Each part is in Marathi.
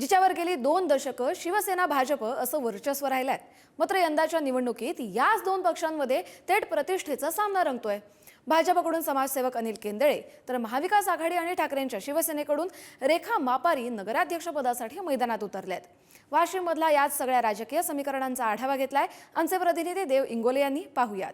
जिच्यावर गेली दोन दशकं शिवसेना भाजप असं वर्चस्व राहिलंय. मात्र यंदाच्या निवडणुकीत याच दोन पक्षांमध्ये थेट प्रतिष्ठेचा सामना रंगतोय. भाजपकडून समाजसेवक अनिल केंदळे तर महाविकास आघाडी आणि ठाकरेंच्या शिवसेनेकडून रेखा मापारी नगराध्यक्षपदासाठी मैदानात उतरल्यात वाशिममधला याच सगळ्या राजकीय समीकरणांचा आढावा घेतलाय. आमचे प्रतिनिधी देव इंगोले यांनी पाहूयात.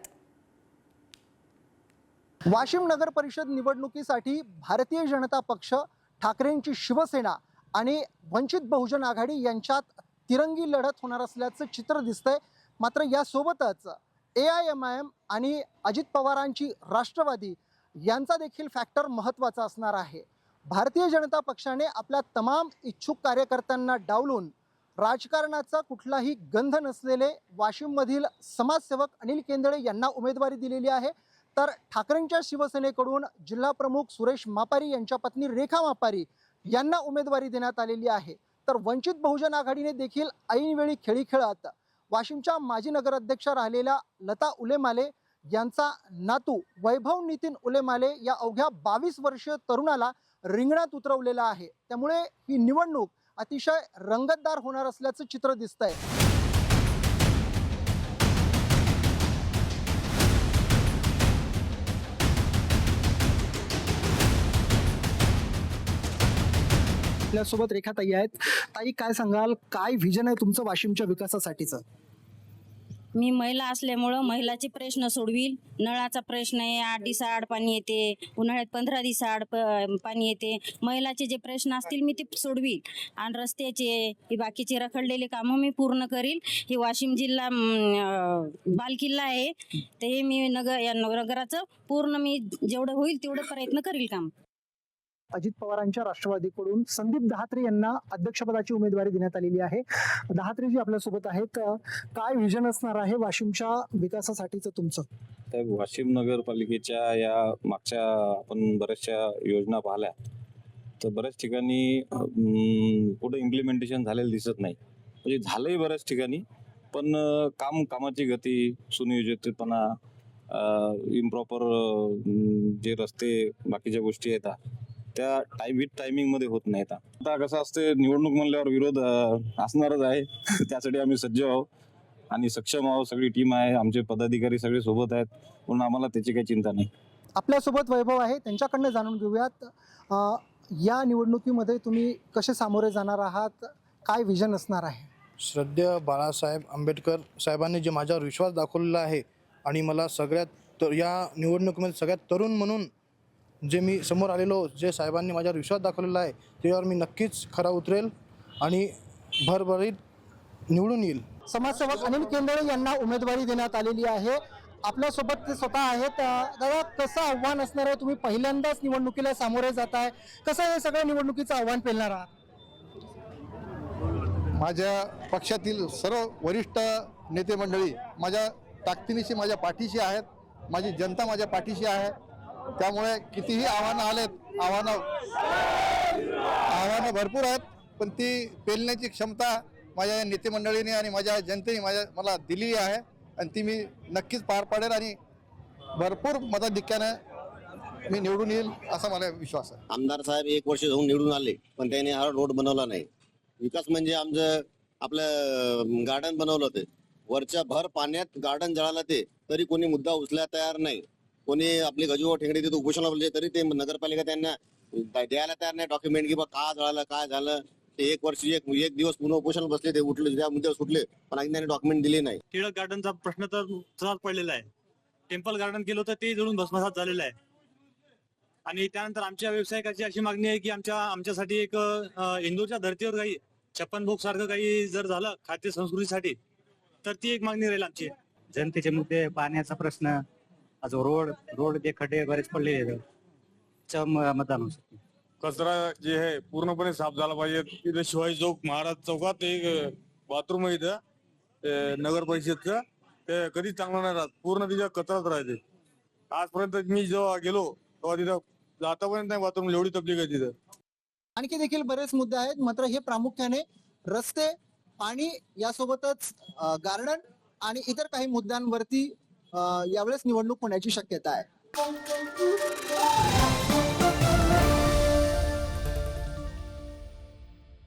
वाशिम नगर परिषद निवडणुकीसाठी भारतीय जनता पक्ष ठाकरेंची शिवसेना आणि वंचित बहुजन आघाडी यांच्यात तिरंगी लढत होणार असल्याचं चित्र दिसतंय. मात्र यासोबतच A I M I M आणि अजित पवारांची राष्ट्रवादी यांचा देखील फॅक्टर महत्त्वाचा असणार आहे. भारतीय जनता पक्षाने आपल्या तमाम इच्छुक कार्यकर्त्यांना डावलून राजकारणाचा कुठलाही गंध नसलेले वाशिममधील समाजसेवक अनिल केंदळे यांना उमेदवारी दिलेली आहे. तर ठाकरेंच्या शिवसेनेकडून जिल्हा प्रमुख सुरेश मापारी यांच्या पत्नी रेखा मापारी यांना उमेदवारी देण्यात आलेली आहे. तर वंचित बहुजन आघाडीने देखील ऐनवेळी खेळी खेळत वाशिमच्या माजी नगराध्यक्ष राहिलेल्या लता उलेमाले यांचा नातू वैभव नितीन उलेमाले या अवघ्या बावीस वर्षीय तरुणाला रिंगणात उतरवलेला आहे. त्यामुळे ही निवडणूक अतिशय रंगतदार होणार असल्याचं चित्र दिसतंय. आपल्यासोबत रेखा ताई आहेत. ताई काय सांगाल? काय व्हिजन आहे तुमचं वाशिमच्या विकासासाठीचं? मी महिला असल्यामुळं महिलाचे प्रश्न सोडवील नळाचा प्रश्न आहे आठ दिवसाआड पाणी येते उन्हाळ्यात पंधरा दिवसाआड पाणी येते. महिलाचे जे प्रश्न असतील मी ते सोडवील आणि रस्त्याचे बाकीचे रखडलेले कामं मी पूर्ण करील हे वाशिम जिल्हा बालकिल्ला आहे. ते हे मी नगर या नगराचं पूर्ण मी जेवढं होईल तेवढं प्रयत्न करील काम. अजित पवारांच्या राष्ट्रवादीकडून संदीप दहात्रे यांना अध्यक्षपदाची उमेदवारी देण्यात आलेली आहे. दहात्रेजी आपल्यासोबत आहेत. काय व्हिजन असणार आहे वाशिमच्या विकासासाठीचं तुमचं? त्या वाशिम नगरपालिकेच्या या मागच्या आपण बऱ्याचशा योजना पाहिल्या. तर बऱ्याच ठिकाणी कुठं इम्प्लिमेंटेशन झालेलं दिसत नाही. म्हणजे झालंही बऱ्याच ठिकाणी पण काम कामाची गती सुनियोजितपणा इम्प्रॉपर जे रस्ते बाकीच्या गोष्टी आहेत त्या टाइम विथ टायमिंगमध्ये होत नाहीत. आता कसं असते निवडणूक म्हणल्यावर विरोध असणारच आहे. त्यासाठी आम्ही सज्ज आहोत. आणि सक्षम आहोत. सगळी टीम आहे. आमचे पदाधिकारी सगळे सोबत आहेत. म्हणून आम्हाला त्याची काही चिंता नाही. आपल्यासोबत वैभव आहे. त्यांच्याकडनं जाणून घेऊयात. या निवडणुकीमध्ये तुम्ही कसे सामोरे जाणार आहात? काय व्हिजन असणार आहे? श्रद्धेय बाळासाहेब आंबेडकर साहेबांनी जे माझ्यावर विश्वास दाखवलेला आहे आणि मला सगळ्यात तर या निवडणुकीमध्ये सगळ्यात तरुण म्हणून जे मी समोर आलेलो जे साहेबांनी माझ्यावर विश्वास दाखवलेला आहे त्याच्यावर मी नक्कीच खरा उतरेल आणि भरभरीत निवडून येईल. समाजसेवक अनिल केंदळे यांना उमेदवारी देण्यात आलेली आहे. आपल्यासोबत ते स्वतः आहेत. दादा कसं आव्हान असणार आहे? तुम्ही पहिल्यांदाच निवडणुकीला सामोरे जात आहे कसं हे सगळ्या निवडणुकीचं आव्हान पेलणार आहात? माझ्या पक्षातील सर्व वरिष्ठ नेते मंडळी माझ्या ताकदीनिशी माझ्या पाठीशी आहेत. माझी जनता माझ्या पाठीशी आहे. त्यामुळे कितीही आव्हानं आलेत आव्हानं आव्हानं भरपूर आहेत पण ती पेलण्याची क्षमता माझ्या नेतेमंडळीने आणि माझ्या जनतेने माझ्या मला दिली आहे आणि ती मी नक्कीच पार पाडेल आणि भरपूर मताधिक्यानं मी निवडून येईल असा मला विश्वास आहे. आमदार साहेब एक वर्ष जाऊन निवडून आले पण त्यांनी हा रोड बनवला नाही. विकास म्हणजे आमचं आपलं गार्डन बनवलं होतं. वरच्या भर पाण्यात गार्डन जळालं ते तरी कोणी मुद्दा उचलायला तयार नाही. कोणी आपली गजू ठेंगडी तिथे उपोषणाला बसले तरी ते नगरपालिका त्यांना द्यायला तयार नाही. डॉक्युमेंट की बा का जळालं काय झालं? ते एक वर्ष एक एक दिवस पुन्हा उपोषण बसले ते उठले त्या मुद्द्यावर सुटले. पण अजून त्यांनी डॉक्युमेंट दिले नाही. टिळक गार्डनचा प्रश्न तर तसाच पडलेला आहे. टेम्पल गार्डन केलं होतं ते जळून भस्मसात झालेलं आहे. आणि त्यानंतर आमच्या व्यावसायिकाची अशी मागणी आहे की आमच्या आमच्यासाठी एक इंदूरच्या धर्तीवर काही छप्पन भोग सारखं काही जर झालं खाद्य संस्कृतीसाठी तर ती एक मागणी राहील आमची. जनतेचे मुद्दे पाण्याचा प्रश्न अजून रोड रोड ते खड्डे बरेच पडलेले आहेत. चं म- मतदान होऊ शकते. कचरा जे आहे पूर्णपणे साफ झाला पाहिजे. इथे शिवाजी चौक महाराज चौकात एक बाथरूम आहे इथं. ते नगर परिषदचं. ते कधीच चांगलं नाही राहत. पूर्ण तिच्या कचराच राहते. आजपर्यंत मी जेव्हा गेलो तेव्हा तिथं आतापर्यंत नाही बाथरूम एवढी तकलीफ आहे तिथं. आणखी देखील बरेच मुद्दे आहेत मात्र हे प्रामुख्याने रस्ते पाणी यासोबतच गार्डन आणि इतर काही मुद्द्यांवरती यावेळेस निवडणूक होण्याची शक्यता आहे.